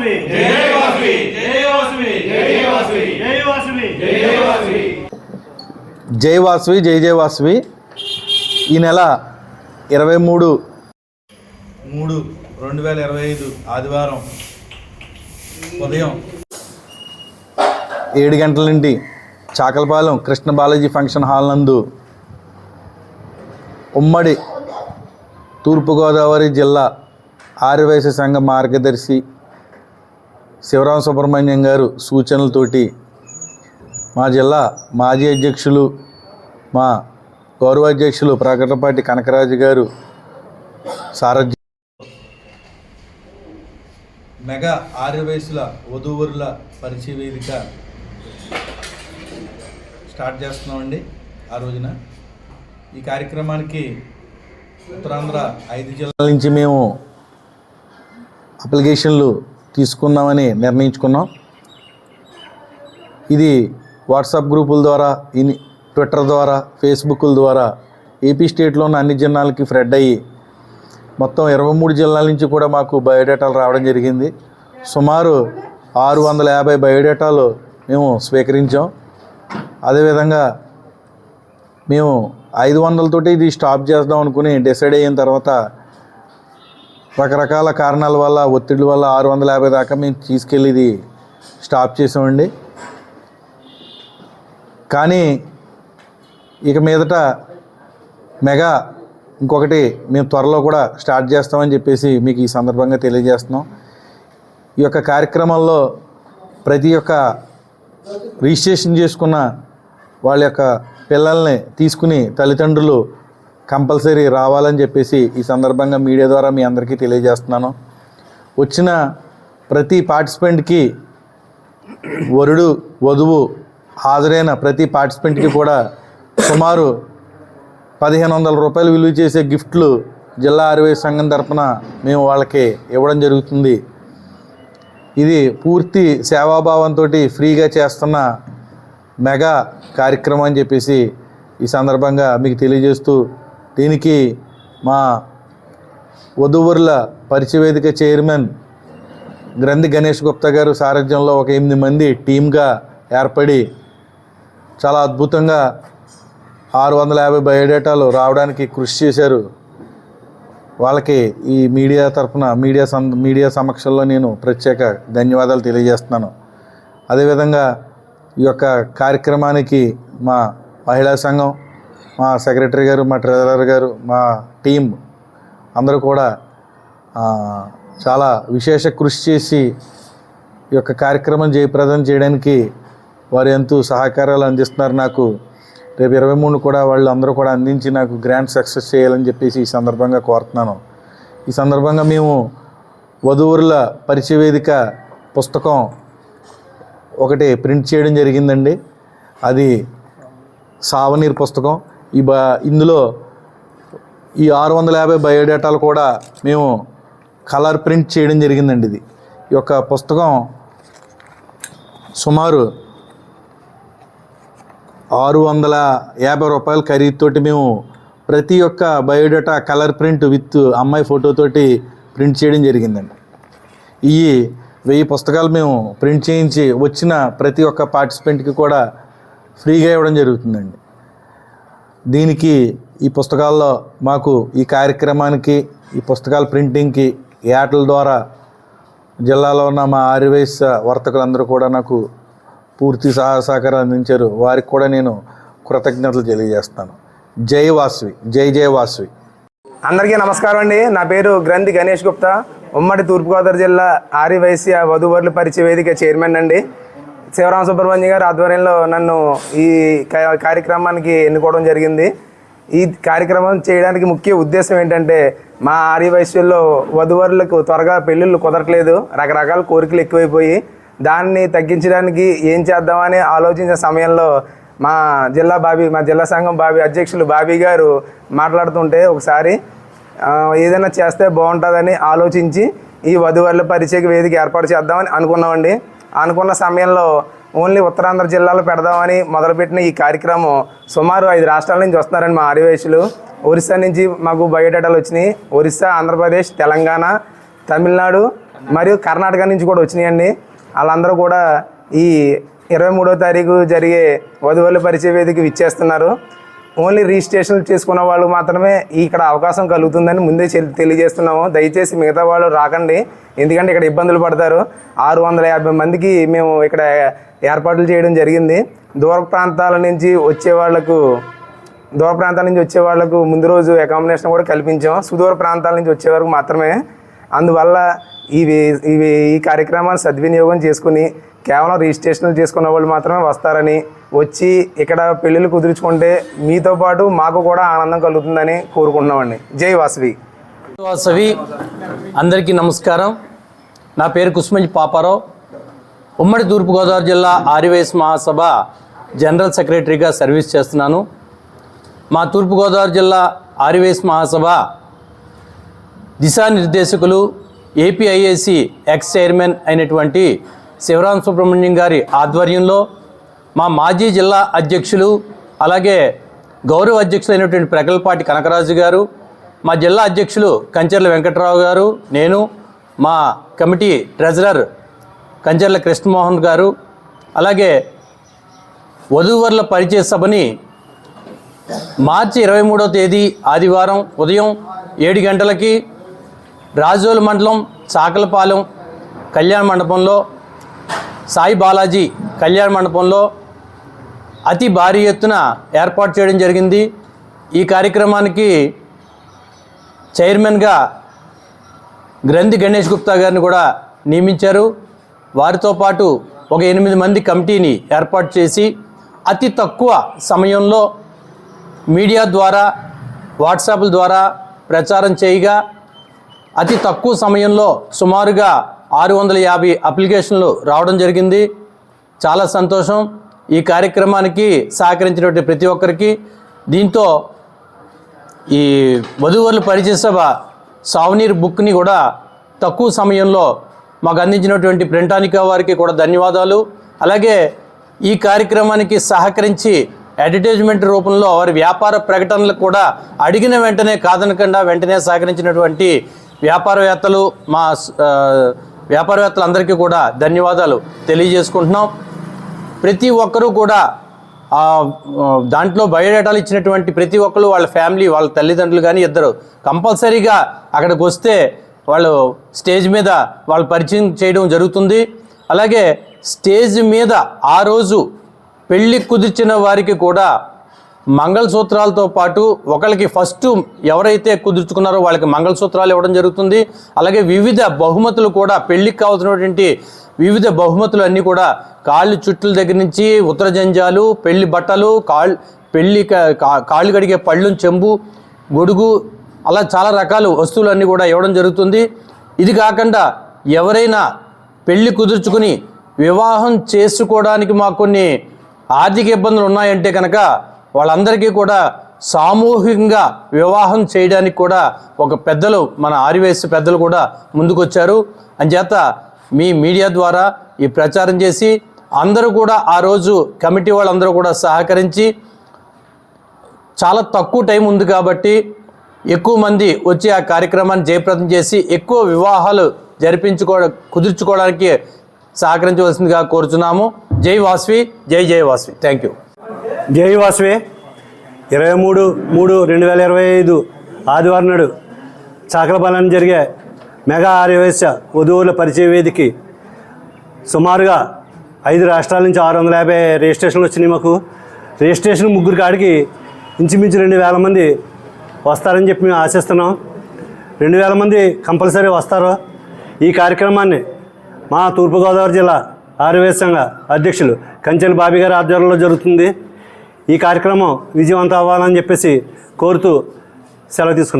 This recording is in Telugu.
వాసవి. జై వాసవి. జై వాసవి. జై వాసవి. జై వాసవి. జై వాసవి. జై వాసవి జై జై వాసవి. ఈ నెల ఇరవై మూడు. మూడు రెండు వేల ఇరవై ఐదు ఆదివారం ఉదయం ఏడు గంటల నుండి చాకలపాలెం కృష్ణ బాలాజీ ఫంక్షన్ హాల్ నందు ఉమ్మడి తూర్పుగోదావరి జిల్లా ఆర్యవైశ్య సంఘ మార్గదర్శి శివరామ సుబ్రహ్మణ్యం గారు సూచనలతోటి మా జిల్లా మాజీ అధ్యక్షులు మా గౌరవ అధ్యక్షులు ప్రకటపాటి కనకరాజు గారు సారథ్యం. మెగా ఆర్యవయసుల వధూవరుల పరిచయ వేదిక స్టార్ట్ చేస్తున్నామండి ఆ రోజున. ఈ కార్యక్రమానికి ఉత్తరాంధ్ర ఐదు జిల్లాల నుంచి మేము అప్లికేషన్లు తీసుకుందామని నిర్ణయించుకున్నాం. ఇది వాట్సాప్ గ్రూపుల ద్వారా ఇన్ ట్విట్టర్ ద్వారా ఫేస్బుక్ల ద్వారా ఏపీ స్టేట్లో ఉన్న అన్ని జిల్లాలకి ఫ్రెడ్ అయ్యి మొత్తం ఇరవై మూడు జిల్లాల నుంచి కూడా మాకు బయోడేటాలు రావడం జరిగింది. సుమారు ఆరు వందల యాభై బయోడేటాలు మేము స్వీకరించాం. అదేవిధంగా మేము ఐదు వందలతోటి ఇది స్టాప్ చేద్దాం అనుకుని డిసైడ్ అయిన తర్వాత రకరకాల కారణాల వల్ల ఒత్తిడి వల్ల ఆరు వందల యాభై దాకా మేము తీసుకెళ్ళేది స్టాప్ చేసామండి. కానీ ఇక మీదట మెగా ఇంకొకటి మేము త్వరలో కూడా స్టార్ట్ చేస్తామని చెప్పేసి మీకు ఈ సందర్భంగా తెలియజేస్తున్నాం. ఈ యొక్క కార్యక్రమంలో ప్రతి ఒక్క రిజిస్ట్రేషన్ చేసుకున్న వాళ్ళ యొక్క పిల్లల్ని తీసుకుని తల్లిదండ్రులు కంపల్సరీ రావాలని చెప్పేసి ఈ సందర్భంగా మీడియా ద్వారా మీ అందరికీ తెలియజేస్తున్నాను. వచ్చిన ప్రతి పార్టిసిపెంట్కి వరుడు వధువు హాజరైన ప్రతి పార్టిసిపెంట్కి కూడా సుమారు పదిహేను వందల రూపాయలు విలువ చేసే గిఫ్ట్లు జిల్లా ఆర్వై సంఘం తరపున మేము వాళ్ళకి ఇవ్వడం జరుగుతుంది. ఇది పూర్తి సేవాభావంతో ఫ్రీగా చేస్తున్న మెగా కార్యక్రమం అని చెప్పేసి ఈ సందర్భంగా మీకు తెలియజేస్తూ దీనికి మా వధువరుల పరిచయవేదిక చైర్మన్ గ్రంథి గణేష్ గుప్తా గారు సారథ్యంలో ఒక ఎనిమిది మంది టీమ్గా ఏర్పడి చాలా అద్భుతంగా ఆరు వందల యాభై బయోడేటాలు రావడానికి కృషి చేశారు. వాళ్ళకి ఈ మీడియా తరఫున మీడియా సం మీడియా సమక్షంలో నేను ప్రత్యేక ధన్యవాదాలు తెలియజేస్తున్నాను. అదేవిధంగా ఈ యొక్క కార్యక్రమానికి మా మహిళా సంఘం మా సెక్రటరీ గారు మా ట్రెజరర్ గారు మా టీం అందరూ కూడా చాలా విశేష కృషి చేసి ఈ యొక్క కార్యక్రమం జయప్రదం చేయడానికి వారు ఎంతో సహకారాలు అందిస్తున్నారు నాకు. రేపు ఇరవై మూడు కూడా వాళ్ళు అందరూ కూడా అందించి నాకు గ్రాండ్ సక్సెస్ చేయాలని చెప్పేసి ఈ సందర్భంగా కోరుతున్నాను. ఈ సందర్భంగా మేము వధువురుల పరిచయ వేదిక పుస్తకం ఒకటి ప్రింట్ చేయడం జరిగిందండి. అది సావనీర్ పుస్తకం. ఈ బ ఇందులో ఈ ఆరు వందల యాభై బయోడేటాలు కూడా మేము కలర్ ప్రింట్ చేయడం జరిగిందండి ఇది. ఈ యొక్క పుస్తకం సుమారు ఆరు వందల యాభై రూపాయల ఖరీదుతోటి మేము ప్రతి ఒక్క బయోడేటా కలర్ ప్రింట్ విత్ అమ్మాయి ఫోటోతోటి ప్రింట్ చేయడం జరిగిందండి. ఈ వెయ్యి పుస్తకాలు మేము ప్రింట్ చేయించి వచ్చిన ప్రతి ఒక్క పార్టిసిపెంట్కి కూడా ఫ్రీగా ఇవ్వడం జరుగుతుందండి. దీనికి ఈ పుస్తకాల్లో మాకు ఈ కార్యక్రమానికి ఈ పుస్తకాల ప్రింటింగ్కి యాటల ద్వారా జిల్లాలో ఉన్న మా ఆర్యవైస్ వర్తకులందరూ కూడా నాకు పూర్తి సహాయ సహకారం అందించారు. వారికి కూడా నేను కృతజ్ఞతలు తెలియజేస్తాను. జై వాస్వి జై జై వాస్వి. అందరికీ నమస్కారం అండి. నా పేరు గ్రంథి గణేష్ గుప్తా. ఉమ్మడి తూర్పుగోదావరి జిల్లా ఆర్యవైశ్య వధువరులు పరిచయ వేదిక చైర్మన్ అండి. శివరామ సుబ్రహ్మణ్య గారి ఆధ్వర్యంలో నన్ను ఈ కార్యక్రమానికి ఎన్నుకోవడం జరిగింది. ఈ కార్యక్రమం చేయడానికి ముఖ్య ఉద్దేశం ఏంటంటే మా ఆర్యవైశ్యుల్లో వధువరులకు త్వరగా పెళ్ళిళ్ళు కుదరట్లేదు. రకరకాల కోరికలు ఎక్కువైపోయి దాన్ని తగ్గించడానికి ఏం చేద్దామని ఆలోచించిన సమయంలో మా జిల్లా బాబీ మా జిల్లా సంఘం బాబీ అధ్యక్షులు బాబీ గారు మాట్లాడుతుంటే ఒకసారి ఏదైనా చేస్తే బాగుంటుందని ఆలోచించి ఈ వధువరుల పరిచయ వేదిక ఏర్పాటు చేద్దామని అనుకున్నామండి. అనుకున్న సమయంలో ఓన్లీ ఉత్తరాంధ్ర జిల్లాలో పెడదామని మొదలుపెట్టిన ఈ కార్యక్రమం సుమారు ఐదు రాష్ట్రాల నుంచి వస్తున్నారండి మా ఆర్యవేశులు ఒరిస్సా నుంచి మాకు బయోడేటాలు వచ్చినాయి. ఒరిస్సా ఆంధ్రప్రదేశ్ తెలంగాణ తమిళనాడు మరియు కర్ణాటక నుంచి కూడా వచ్చినాయండి. వాళ్ళందరూ కూడా ఈ ఇరవై మూడో తారీఖు జరిగే వధువుల పరిచయ వేదిక ఇచ్చేస్తున్నారు ఓన్లీ రిజిస్ట్రేషన్ చేసుకున్న వాళ్ళు మాత్రమే ఇక్కడ అవకాశం కలుగుతుందని ముందే తెలియజేస్తున్నాము. దయచేసి మిగతా వాళ్ళు రాకండి. ఎందుకంటే ఇక్కడ ఇబ్బందులు పడతారు. ఆరు వందల యాభై మందికి మేము ఇక్కడ ఏర్పాట్లు చేయడం జరిగింది. దూర ప్రాంతాల నుంచి వచ్చే వాళ్ళకు దూర ప్రాంతాల నుంచి వచ్చే వాళ్ళకు ముందు రోజు అకామిడేషన్ కూడా కల్పించాం. సుదూర ప్రాంతాల నుంచి వచ్చే వరకు మాత్రమే. అందువల్ల ఇవి ఇవి ఈ కార్యక్రమాన్ని సద్వినియోగం చేసుకుని కేవలం రిజిస్ట్రేషన్లు చేసుకున్న వాళ్ళు మాత్రమే వస్తారని వచ్చి ఇక్కడ పెళ్ళిళ్ళు కుదుర్చుకుంటే మీతో పాటు మాకు కూడా ఆనందం కలుగుతుందని కోరుకుంటున్నామండి. జై వాసవి. వాసవి. అందరికీ నమస్కారం. నా పేరు కుస్మంజి పాపారావు. ఉమ్మడి తూర్పుగోదావరి జిల్లా ఆర్యవైస్ మహాసభ జనరల్ సెక్రటరీగా సర్వీస్ చేస్తున్నాను. మా తూర్పుగోదావరి జిల్లా ఆర్యవైస్ మహాసభ దిశానిర్దేశకులు ఏపీఐఏసి ఎక్స్ చైర్మన్ అయినటువంటి శివరాం సుబ్రహ్మణ్యం గారి ఆధ్వర్యంలో మా మాజీ జిల్లా అధ్యక్షులు అలాగే గౌరవ అధ్యక్షులైనటువంటి ప్రగల్పాటి కనకరాజు గారు మా జిల్లా అధ్యక్షులు కంచెర్ల వెంకట్రావు గారు నేను మా కమిటీ ట్రెజరర్ కంచెర్ల కృష్ణమోహన్ గారు అలాగే వధూవరుల పరిచయ సభని మార్చి ఇరవై మూడో తేదీ ఆదివారం ఉదయం ఏడు గంటలకి రాజోలు మండలం చాకలపాలెం కళ్యాణ మండపంలో సాయి బాలాజీ కళ్యాణ మండపంలో అతి భారీ ఎత్తున ఏర్పాటు చేయడం జరిగింది. ఈ కార్యక్రమానికి చైర్మన్గా గ్రంథి గణేష్ గుప్తా గారిని కూడా నియమించారు. వారితో పాటు ఒక ఎనిమిది మంది కమిటీని ఏర్పాటు చేసి అతి తక్కువ సమయంలో మీడియా ద్వారా వాట్సాప్ల ద్వారా ప్రచారం చేయగా అతి తక్కువ సమయంలో సుమారుగా ఆరు వందల యాభై అప్లికేషన్లు రావడం జరిగింది. చాలా సంతోషం. ఈ కార్యక్రమానికి సహకరించినటువంటి ప్రతి ఒక్కరికి దీంతో ఈ వధువరులు పరిచయ సభ సావనీర్ బుక్ని కూడా తక్కువ సమయంలో మాకు అందించినటువంటి ప్రింటానికా వారికి కూడా ధన్యవాదాలు. అలాగే ఈ కార్యక్రమానికి సహకరించి అడ్వర్టైజ్మెంట్ రూపంలో వారి వ్యాపార ప్రకటనలు కూడా అడిగిన వెంటనే కాదనకుండా వెంటనే సహకరించినటువంటి వ్యాపారవేత్తలు మా వ్యాపారవేత్తలందరికీ కూడా ధన్యవాదాలు తెలియజేసుకుంటున్నాం. ప్రతి ఒక్కరూ కూడా దాంట్లో బయోడేటాలు ఇచ్చినటువంటి ప్రతి ఒక్కరు వాళ్ళ ఫ్యామిలీ వాళ్ళ తల్లిదండ్రులు కానీ ఇద్దరు కంపల్సరీగా అక్కడికి వస్తే వాళ్ళు స్టేజ్ మీద వాళ్ళు పరిచయం చేయడం జరుగుతుంది. అలాగే స్టేజ్ మీద ఆ రోజు పెళ్ళి కుదిర్చిన వారికి కూడా మంగళసూత్రాలతో పాటు ఒకరికి ఫస్ట్ ఎవరైతే కుదుర్చుకున్నారో వాళ్ళకి మంగళసూత్రాలు ఇవ్వడం జరుగుతుంది. అలాగే వివిధ బహుమతులు కూడా పెళ్ళికి కావాల్సినటువంటి వివిధ బహుమతులు అన్నీ కూడా కాళ్ళు చుట్టుల దగ్గర నుంచి ఉత్తర జంజాలు పెళ్ళి బట్టలు కాళ్ళు పెళ్ళి కా- కా- కాళ్ళు కడిగే పళ్ళు చెంబు గొడుగు అలా చాలా రకాల వస్తువులు అన్నీ కూడా ఇవ్వడం జరుగుతుంది. ఇది కాకుండా ఎవరైనా పెళ్ళి కుదుర్చుకుని వివాహం చేసుకోవడానికి మాకు కొన్ని ఆర్థిక ఇబ్బందులు ఉన్నాయంటే కనుక వాళ్ళందరికీ కూడా సామూహికంగా వివాహం చేయడానికి కూడా ఒక పెద్దలు మన ఆరివేసి పెద్దలు కూడా ముందుకొచ్చారు. అంచేత మీ మీడియా ద్వారా ఈ ప్రచారం చేసి అందరూ కూడా ఆ రోజు కమిటీ వాళ్ళందరూ కూడా సహకరించి చాలా తక్కువ టైం ఉంది కాబట్టి ఎక్కువ మంది వచ్చి ఆ కార్యక్రమాన్ని జయప్రదం చేసి ఎక్కువ వివాహాలు జరిపించుకో కుదుర్చుకోవడానికి సహకరించవలసిందిగా కోరుచున్నాము. జై వాస్వి జై జై వాస్వి. థ్యాంక్ యూ జై ఇరవై మూడు మూడు రెండు వేల ఇరవై ఐదు ఆదివారం నాడు చాకలపాలెం జరిగే మెగా ఆర్యవేశ వధువుల పరిచయ వేదికి సుమారుగా ఐదు రాష్ట్రాల నుంచి ఆరు వందల యాభై రిజిస్ట్రేషన్లు వచ్చినాయి మాకు. రిజిస్ట్రేషన్ ముగ్గురు కాడికి ఇంచుమించు రెండు వేల మంది వస్తారని చెప్పి మేము ఆశిస్తున్నాం. రెండు వేల మంది కంపల్సరీ వస్తారు. ఈ కార్యక్రమాన్ని మా తూర్పుగోదావరి జిల్లా ఆర్యవేశ సంఘ అధ్యక్షులు కంచెల బాబీ గారి ఆధ్వర్యంలో జరుగుతుంది. ఈ కార్యక్రమం విజయవంతం అవ్వాలని చెప్పేసి కోరుతూ సెలవు తీసుకున్నాను